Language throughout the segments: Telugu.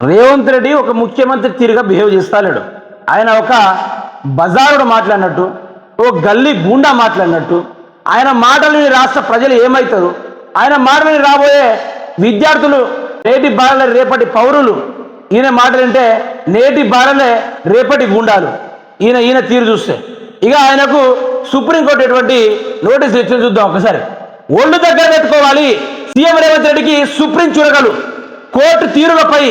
రేవంత్ రెడ్డి ఒక ముఖ్యమంత్రి తీరుగా బిహేవ్ చేస్తాడు ఆయన ఒక బజారుడు మాట్లాడినట్టు ఓ గల్లీ గూండా మాట్లాడినట్టు ఆయన మాటలు రాష్ట్ర ప్రజలు ఏమవుతారు ఆయన మాటలు రాబోయే విద్యార్థులు నేటి బాలలే రేపటి పౌరులు ఈయన మాటలంటే నేటి బాలలే రేపటి గుండాలు. ఈయన ఈయన తీరు చూస్తే. ఇక ఆయనకు సుప్రీంకోర్టు ఎటువంటి నోటీస్ ఇచ్చింది చూద్దాం ఒకసారి. ఒళ్ళు దగ్గర పెట్టుకోవాలి. సీఎం రేవంత్ రెడ్డికి సుప్రీం చురగలు కోర్టు తీరులపై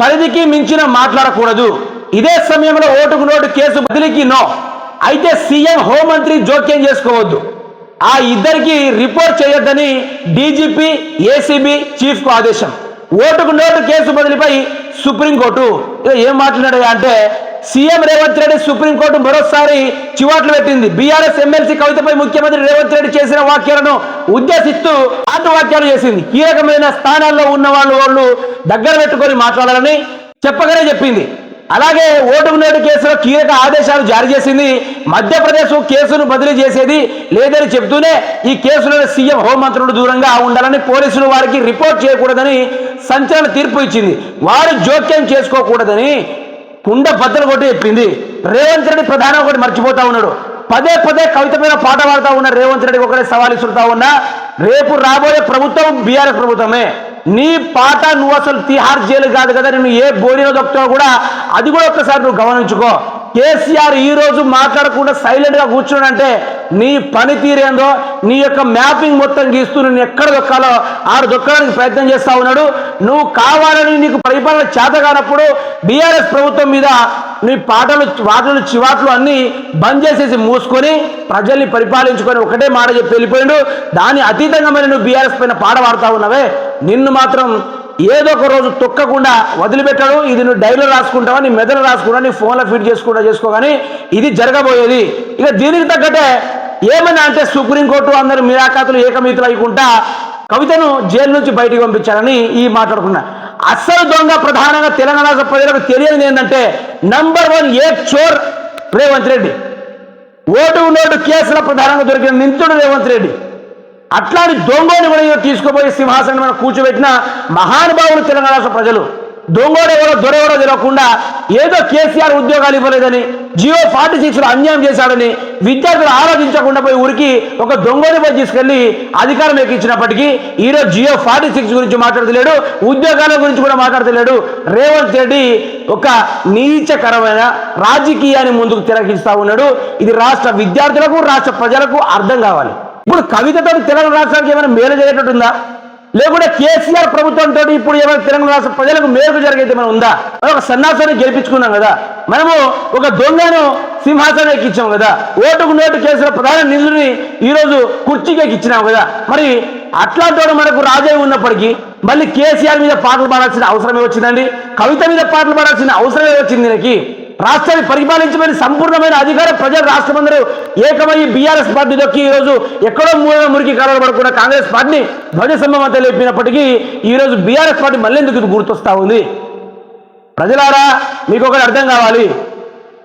పరిధికి మించిన మాట్లాడకూడదు. ఇదే సమయంలో ఓటుకు నోటు కేసు బదిలీకి నో. అయితే సీఎం హోంమంత్రి జోక్యం చేసుకోవద్దు. ఆ ఇద్దరికి రిపోర్ట్ చేయొద్దని డీజీపీ ఏసీబీ చీఫ్కు ఆదేశం. ఓటుకు నోటు కేసు బదిలీపై సుప్రీంకోర్టు. ఏం మాట్లాడాడు అంటే సీఎం రేవంత్ రెడ్డి సుప్రీంకోర్టు మరోసారి చివాట్లు పెట్టింది. బీఆర్ఎస్ ఎమ్మెల్సీ కవితపై ముఖ్యమంత్రి రేవంత్ రెడ్డి చేసిన వ్యాఖ్యలను ఉద్దేశిస్తూ అటు చేసింది. కీలకమైన స్థానాల్లో ఉన్న వాళ్ళు వాళ్ళు దగ్గర పెట్టుకొని మాట్లాడాలని చెప్పగానే చెప్పింది. అలాగే ఓటుకు నేడు కేసులో కీలక ఆదేశాలు జారీ చేసింది. మధ్యప్రదేశ్ కేసును బదిలీ చేసేది లేదని చెబుతూనే ఈ కేసులో సీఎం హోంమంత్రుడు దూరంగా ఉండాలని పోలీసులు వారికి రిపోర్ట్ చేయకూడదని సంచలన తీర్పు ఇచ్చింది. వారు జోక్యం చేసుకోకూడదని కుండ బద్దలు కొట్టి చెప్పింది. రేవంత్ రెడ్డి ప్రధానం ఒకటి మర్చిపోతా ఉన్నాడు. పదే పదే కవిత మీద పాట పాడుతూ ఉన్న రేవంత్ రెడ్డి ఒకరే సవాల్ ఇస్తుంటా ఉన్నా రేపు రాబోయే ప్రభుత్వం బీఆర్ఎస్ ప్రభుత్వమే. నీ పాట నువ్వు అసలు తిహార్ జైలు కాదు కదా నేను ఏ బోరిలో దొక్కుతావు కూడా అది కూడా ఒక్కసారి నువ్వు గమనించుకో. కేసీఆర్ ఈ రోజు మాట్లాడకుండా సైలెంట్గా కూర్చున్నాడంటే నీ పనితీరేందో నీ యొక్క మ్యాపింగ్ మొత్తం గీస్తూ నేను ఎక్కడ దొక్కాలో ఆడు దొక్కడానికి ప్రయత్నం చేస్తా ఉన్నాడు. నువ్వు కావాలని నీకు పరిపాలన చేత కానప్పుడు బీఆర్ఎస్ ప్రభుత్వం మీద నీ పాటలు వాటలు చివాట్లు అన్నీ బంద్ చేసేసి మూసుకొని ప్రజల్ని పరిపాలించుకొని ఒకటే మాట చెప్పి వెళ్ళిపోయాడు. దాని అతీతంగా మరి నువ్వు బీఆర్ఎస్ పైన పాట పాడుతా ఉన్నావే. నిన్ను మాత్రం ఏదో ఒక రోజు తొక్కకుండా వదిలిపెట్టాడు. ఇది నువ్వు డైరీలో రాసుకుంటావా నీ మెదడు రాసుకుంటా నీ ఫోన్లో ఫీడ్ చేసుకుంటా చేసుకో కానీ ఇది జరగబోయేది. ఇక దీనికి తగ్గట్టే ఏమని అంటే సుప్రీంకోర్టు అందరు మిరాకాతులు ఏకమీతులు అయ్యకుండా కవితను జైలు నుంచి బయటికి పంపించారని ఈ మాట్లాడుకున్నా. అస్సలు దొంగ ప్రధానంగా తెలంగాణ రాష్ట్ర ప్రజలకు తెలియనిది ఏంటంటే నంబర్ వన్ ఏ చోర్ రేవంత్ రెడ్డి. ఓటు నోటు కేసుల ప్రధానంగా దొరికిన నింతుడు రేవంత్ రెడ్డి. అట్లాంటి దొంగని కూడా తీసుకుపోయి సింహాసనం మీద కూర్చోబెట్టిన మహానుభావులు తెలంగాణ రాష్ట్ర ప్రజలు. దొంగోడు ఎవరో దొరెవరో తెలియకుండా ఏదో కేసీఆర్ ఉద్యోగాలు ఇవ్వలేదని జియో ఫార్టీ సిక్స్లో అన్యాయం చేశాడని విద్యార్థులు ఆలోచించకుండా పోయి ఊరికి ఒక దొంగని పోయి తీసుకెళ్ళి అధికారం ఎక్కించినప్పటికీ ఈరోజు జియో ఫార్టీ సిక్స్ గురించి మాట్లాడతలేడు ఉద్యోగాల గురించి కూడా మాట్లాడతలేడు. రేవంత్ రెడ్డి ఒక నీచకరమైన రాజకీయాన్ని ముందుకు తిరగిస్తా ఉన్నాడు. ఇది రాష్ట్ర విద్యార్థులకు రాష్ట్ర ప్రజలకు అర్థం కావాలి. ఇప్పుడు కవితతో తెలంగాణ రాష్ట్రానికి ఏమైనా మేలు చేయటట్టుందా లేకుంటే కేసీఆర్ ప్రభుత్వంతో ఇప్పుడు ఏమైనా తెలంగాణ రాష్ట్ర ప్రజలకు మేలు జరిగేది మనం ఉందా? మనం ఒక సన్నాసాన్ని గెలిపించుకున్నాం కదా. మనము ఒక దొంగను సింహాసనం ఎక్కించాం కదా. ఓటుకు నోటు కేసుల ప్రధాన నిధులని ఈరోజు కుర్చీకి ఎక్కించినాం కదా. మరి అట్లాంటి మనకు రాజయ్య ఉన్నప్పటికీ మళ్ళీ కేసీఆర్ మీద పాటలు పాడాల్సిన అవసరమే వచ్చిందండి. కవిత మీద పాటలు పాడాల్సిన అవసరమే వచ్చింది దీనికి రాష్ట్రాన్ని పరిపాలించమని సంపూర్ణమైన అధికారం ప్రజలు రాష్ట్రమందరూ ఏకమై బీఆర్ఎస్ పార్టీ దొక్కి ఈరోజు ఎక్కడో మూల మురికి కాలాలు పడుకున్న కాంగ్రెస్ పార్టీని ధ్వజసంభం లేపినప్పటికీ ఈరోజు బీఆర్ఎస్ పార్టీ మళ్ళీ ఎందుకు గుర్తొస్తా ఉంది? ప్రజలారా మీకు ఒకటి అర్థం కావాలి.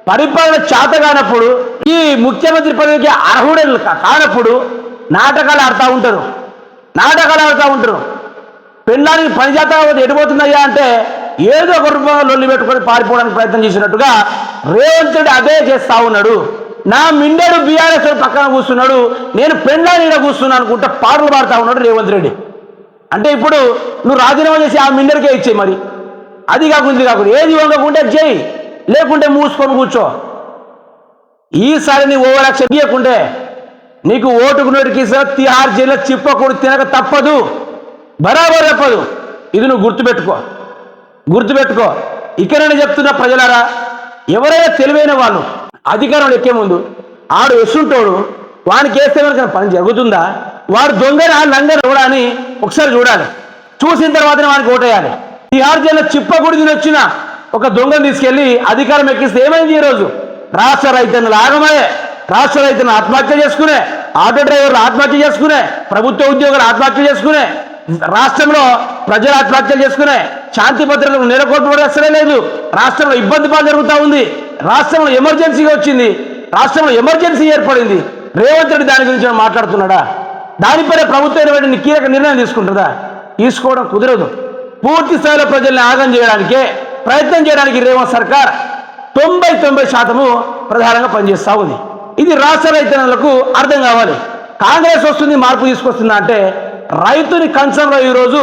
పరిపాలన చేత కానప్పుడు ఈ ముఖ్యమంత్రి పదవికి అర్హుడే కానప్పుడు నాటకాలు ఆడుతూ ఉంటారు. నాటకాలు ఆడుతూ ఉంటారు. పెళ్ళానికి పని చేత ఎడిపోతుందయ్యా అంటే ఏదో ఒక రూపంలో లొల్లి పెట్టుకొని పారిపోవడానికి ప్రయత్నం చేసినట్టుగా రేవంత్ రెడ్డి అదే చేస్తా ఉన్నాడు. నా మిండెడు బీఆర్ఎస్ పక్కన కూర్చున్నాడు. నేను పెళ్ళాని ఈడ కూర్చున్నాను అనుకుంటే పాటలు పాడుతూ ఉన్నాడు రేవంత్ రెడ్డి. అంటే ఇప్పుడు నువ్వు రాజీనామా చేసి ఆ మిండరికే ఇచ్చేయి మరి. అది కాకుండా ఇది కాకుండా ఏది వంగకుంటే చేయి. లేకుంటే మూసుకొని కూర్చో. ఈసారి నీ ఓవర్ యాక్షన్ ఇవ్వకుంటే నీకు ఓటుకు నోటికి తిహార్ జైల్లో చిప్పకూడదు తినక తప్పదు. బరాబర్ తప్పదు. ఇది నువ్వు గుర్తుపెట్టుకో. గుర్తుపెట్టుకో. ఇక్కడ నేను చెప్తున్న ప్రజలారా ఎవరైనా తెలివైన వాళ్ళు అధికారంలో ఎక్కే ముందు ఆడు ఎసుంటోడు వానికి వేస్తే కనుక పని జరుగుతుందా? వాడు దొంగనా లంగన కూడా అని ఒకసారి చూడాలి. చూసిన తర్వాతనే వానికి ఓటేయాలి తిహార్ జిల్లా చిప్పగుడి వచ్చిన ఒక దొంగను తీసుకెళ్ళి అధికారం ఎక్కిస్తే ఏమైంది ఈరోజు? రాష్ట్ర రైతన్నులు ఆగమయ్యే రాష్ట్ర రైతులను ఆత్మహత్య చేసుకునే ఆటో డ్రైవర్లు ఆత్మహత్య చేసుకునే ప్రభుత్వ ఉద్యోగులు ఆత్మహత్య చేసుకునే రాష్ట్రంలో ప్రజలు ఆత్మహత్యలు చేసుకునే శాంతి భద్రతలు నెలకొల్పడం అసలే లేదు. రాష్ట్రంలో ఇబ్బంది పాలు జరుగుతూ ఉంది. రాష్ట్రంలో ఎమర్జెన్సీగా వచ్చింది. రాష్ట్రంలో ఎమర్జెన్సీ ఏర్పడింది. రేవంత్ రెడ్డి దాని గురించి మాట్లాడుతున్నాడా? దానిపైన ప్రభుత్వం ఏమైనా కీలక నిర్ణయం తీసుకుంటుందా? తీసుకోవడం కుదరదు. పూర్తి స్థాయిలో ప్రజల్ని ఆగం చేయడానికే ప్రయత్నం చేయడానికి రేవంత్ సర్కార్ తొంభై తొంభై శాతము ప్రధానంగా పనిచేస్తూ ఉంది. ఇది రాష్ట్ర రైతన్నలకు అర్థం కావాలి. కాంగ్రెస్ వస్తుంది మార్పు తీసుకొస్తుందా అంటే రైతుని కంచంలో ఈరోజు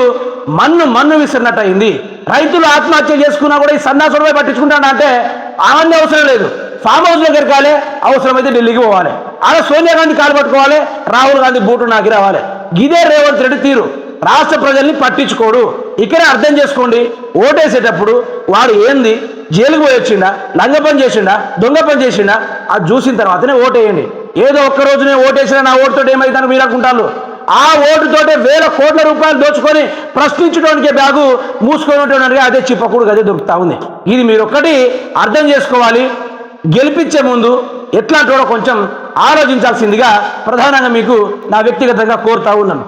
మన్ను మన్ను విసిరినట్టు అయింది రైతులు ఆత్మహత్య చేసుకున్నా కూడా ఈ సన్నాసులపై పట్టించుకుంటాడు అంటే ఆనందం అవసరం లేదు. ఫామ్ హౌస్ దగ్గరికి కాలే అవసరమైతే ఢిల్లీకి పోవాలి. ఆడ సోనియా గాంధీ కాలు పట్టుకోవాలి రాహుల్ గాంధీ బూటు నాకి రావాలి. గిదే రేవంత్ రెడ్డి తీరు. రాష్ట్ర ప్రజల్ని పట్టించుకోడు. ఇక్కడే అర్థం చేసుకోండి. ఓటేసేటప్పుడు వాడు ఏంది? జైలుకు పోయి వచ్చిండా? లంగ పని చేసిండా? దొంగ పని చేసిండా? అది చూసిన తర్వాతనే ఓటేయండి. ఏదో ఒక్క రోజునే ఓటేసినా నా ఓటుతో ఏమైందని మీరు అనుకుంటారు. ఆ ఓటుతోటే వేల కోట్ల రూపాయలు దోచుకొని ప్రశ్నించడానికి బ్యాగు మూసుకొని అదే చిప్పకూడు అదే దొరుకుతా ఉంది. ఇది మీరు ఒక్కటి అర్థం చేసుకోవాలి. గెలిపించే ముందు ఎట్లాంటి కూడా కొంచెం ఆలోచించాల్సిందిగా ప్రధానంగా మీకు నా వ్యక్తిగతంగా కోరుతా ఉన్నాను.